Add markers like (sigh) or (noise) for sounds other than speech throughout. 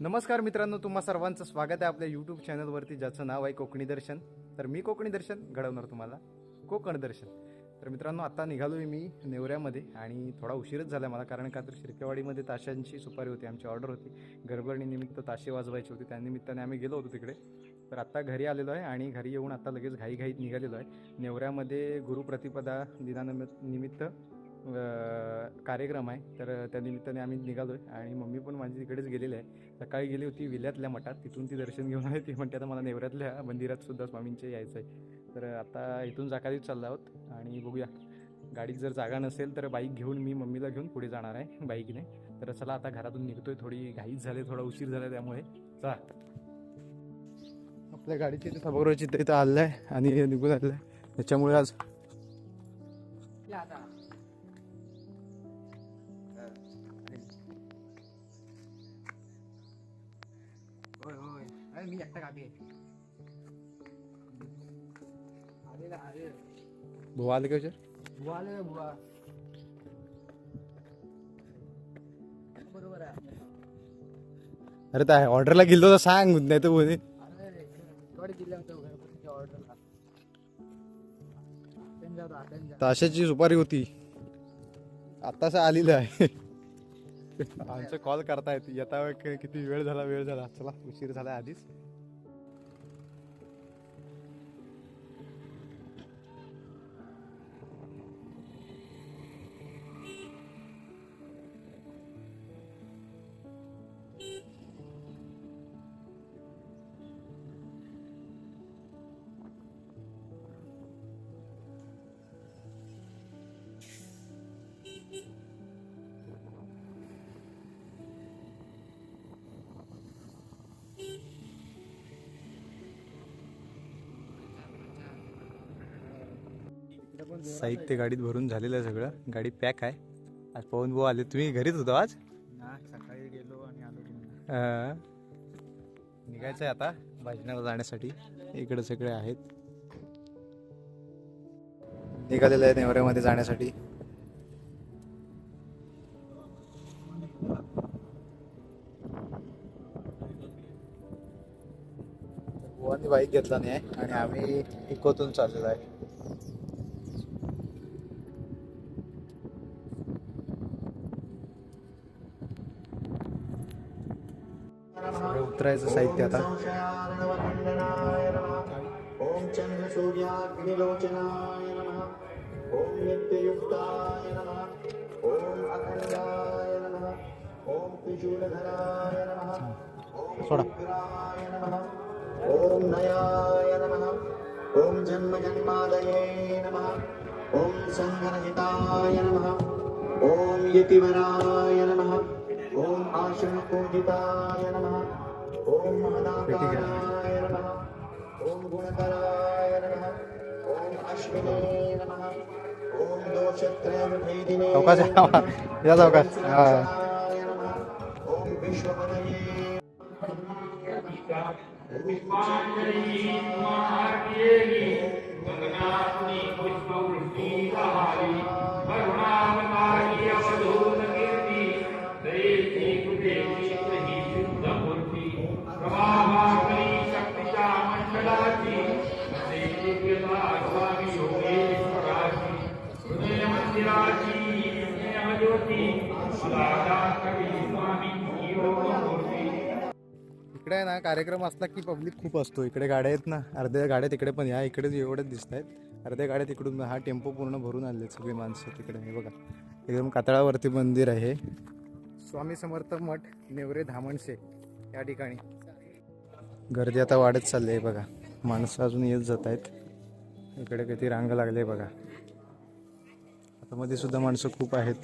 नमस्कार मित्रांनो तुम्हा सर्वांचं स्वागत आहे आपल्या यूट्यूब चॅनलवरती ज्याचं नाव आहे कोकणी दर्शन. तर मी कोकणी दर्शन घडवणार तुम्हाला. कोकण दर्शन. तर मित्रांनो आत्ता निघालो आहे मी नेवऱ्यामध्ये आणि थोडा उशीरच झाला मला कारण का तर शिरकेवाडीमध्ये ताशांची सुपारी होती आमची ऑर्डर होती. गरबडीनिमित्त ताशे वाजवायचे होते. त्यानिमित्ताने आम्ही गेलो होतो तिकडे. तर आत्ता घरी आलेलो आहे आणि घरी येऊन आत्ता लगेच घाईघाईत निघालेलो आहे. नेवऱ्यामध्ये गुरुप्रतिपदा दिनानिमित्त निमित्त कार्यक्रम आहे. तर त्या निमित्ताने आम्ही निघालो आहे आणि मम्मी पण माझी तिकडेच गेलेली आहे. सकाळी गेली होती विल्यातल्या मठात. तिथून ती दर्शन घेऊन आली. ती म्हणते आता मला नेवऱ्यातल्या मंदिरात सुद्धा स्वामींचे यायचं आहे तर आता इथून जाकारीच चाललो आहोत आणि बघूया. गाडीत जर जागा नसेल तर बाईक घेऊन मी मम्मीला घेऊन पुढे जाणार आहे बाईकने. तर चला आता घरातून निघतोय. थोडी घाईच झाली थोडा उशीर झाला त्यामुळे. चला. आपल्या गाडीची सभागृहाची इथं आलं आहे आणि निघून आलं आहे त्याच्यामुळे आज गावी आहे. आलेला आले भाऊ आले का विचार? बुवा आले बुवा बरोबर आहे. अरे त्या ऑर्डरला गेलो तर सांग नाही तर बोल. अरे ताशाची सुपारी होती. आताच आलेलं आहे. आमचं कॉल करतायत. येता वेळ कि- किती वेळ झाला वेळ झाला. चला उशीर झाला आधीच. साहित्य गाडीत भरून झालेलं आहे सगळं. गाडी पॅक आहे. आज पवन भाऊ आले. तुम्ही घरीच होतो आज? ना सकाळी गेलो आणि आलो निघायचं आहे आता भाजनाला जाण्यासाठी. इकडे सगळे आहेत. निघालेलं आहे नेवऱ्यामध्ये जाण्यासाठी. बाईक घेतला नाही आहे आणि आम्ही इकोतून चाललेलो आहे. सगळं उतरायचं साहित्य आता. ओम चंद्र सूर्याग्निलोचनाय नमः. ओम नित्ययुक्ताय नमः. ओम अखंडाय नमः. ओम त्रिशूलधराय नमः. ओम. उग्राय नमः. ओम नयाय नमः. ओम जन्म जन्मादये नमः. ओम संगरहिताय नमः. ओम यतिवराय नमः. ओम आश्रमपूजिताय नमः. ओम महदाकाराय नमः. ओम गुणकराय नमः. ओम अश्विने नमः. ओम आहे. नमः या. ओम नमः. ओम विश्वपदये इकडे आहे ना कार्यक्रम असला की पब्लिक खूप असतो. इकडे गाड्या आहेत ना अर्ध्या गाड्या तिकडे पण या इकडे एवढ्याच दिसत आहेत अर्ध्या गाड्या तिकडून हा टेम्पो पूर्ण भरून आले सगळी माणसं तिकडे. हे बघा एकदम कातळावरती मंदिर आहे. स्वामी समर्थ मठ नेवरे धामणसे या ठिकाणी. गर्दी आता वाढत चालली आहे बघा. माणसं अजून येत जात आहेत. इकडे किती रांग लागले बघा. आता मध्ये सुद्धा माणसं खूप आहेत.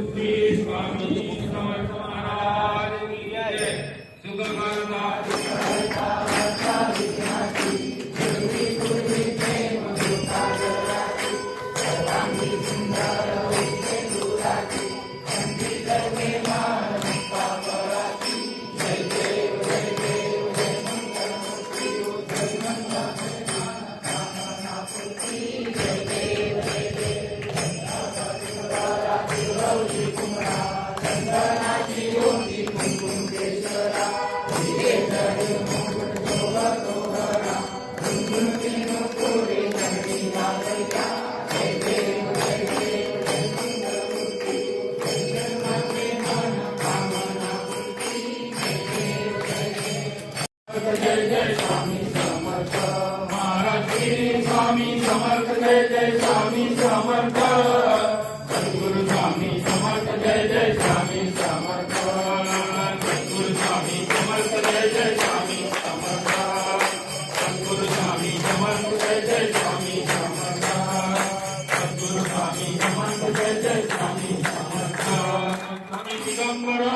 स्वामी समर्थ महाराज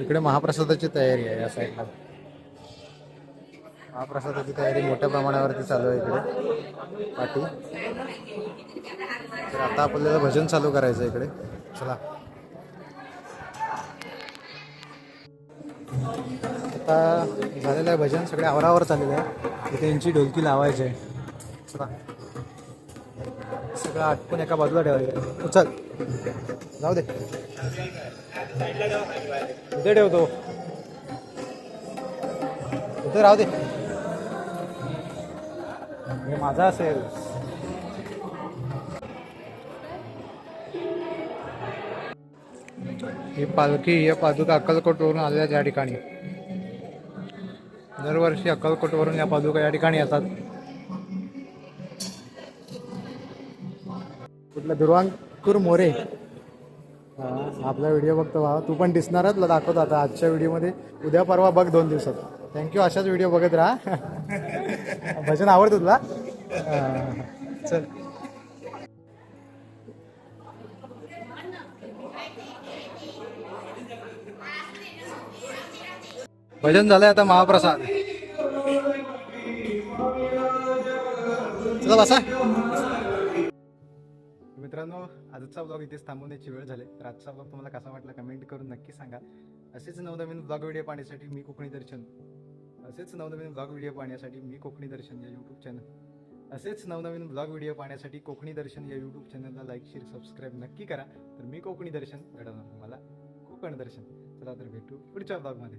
इकडे महाप्रसादाची तयारी आहे या साईडला. महाप्रसादाची तयारी मोठ्या प्रमाणावरती चालू आहे इकडे. पाठी तर आता आपल्याला भजन चालू करायचं आहे इकडे. चला. आता झालेलं आहे भजन. सगळे आवरावर चाललेलं आहे इथे यांची ढोलकी लावायची आहे. चला. सगळं आटपून एका बाजूला ठेवायचं. चल. जाऊ दे इथे ठेवतो. इथे राहू दे हे माझा असेल. ही पालखी या पादुका अक्कलकोटवरून आलेल्या त्या ठिकाणी. दरवर्षी अक्कलकोटवरून या पादुका या ठिकाणी येतात. कुठलं ठाकूर मोरे. हा, आपला व्हिडिओ बघतो भावा. तू पण दिसणारच तुला दाखवतो आता आजच्या व्हिडिओमध्ये उद्या परवा बघ दोन दिवसात. थँक्यू अशाच व्हिडिओ बघत राहा. (laughs) भजन आवडतं तुला? चल. भजन झालंय आता महाप्रसाद. चला बसा. मित्रांनो आजचा ब्लॉग इथेच थांबवण्याची वेळ झाली. तर आजचा ब्लॉग तुम्हाला कसा वाटला कमेंट करून नक्की सांगा. असेच नवनवीन ब्लॉग व्हिडिओ पाहण्यासाठी मी कोकणी दर्शन. असेच नवनवीन ब्लॉग व्हिडिओ पाहण्यासाठी मी कोकणी दर्शन या यूट्यूब चॅनल असेच नवनवीन ब्लॉग व्हिडिओ पाहण्यासाठी कोकणी दर्शन या यूट्यूब चॅनलला लाईक शेअर सबस्क्राईब नक्की करा. तर मी कोकणी दर्शन घडवणार तुम्हाला कोकण दर्शन. चला तर भेटू पुढच्या ब्लॉगमध्ये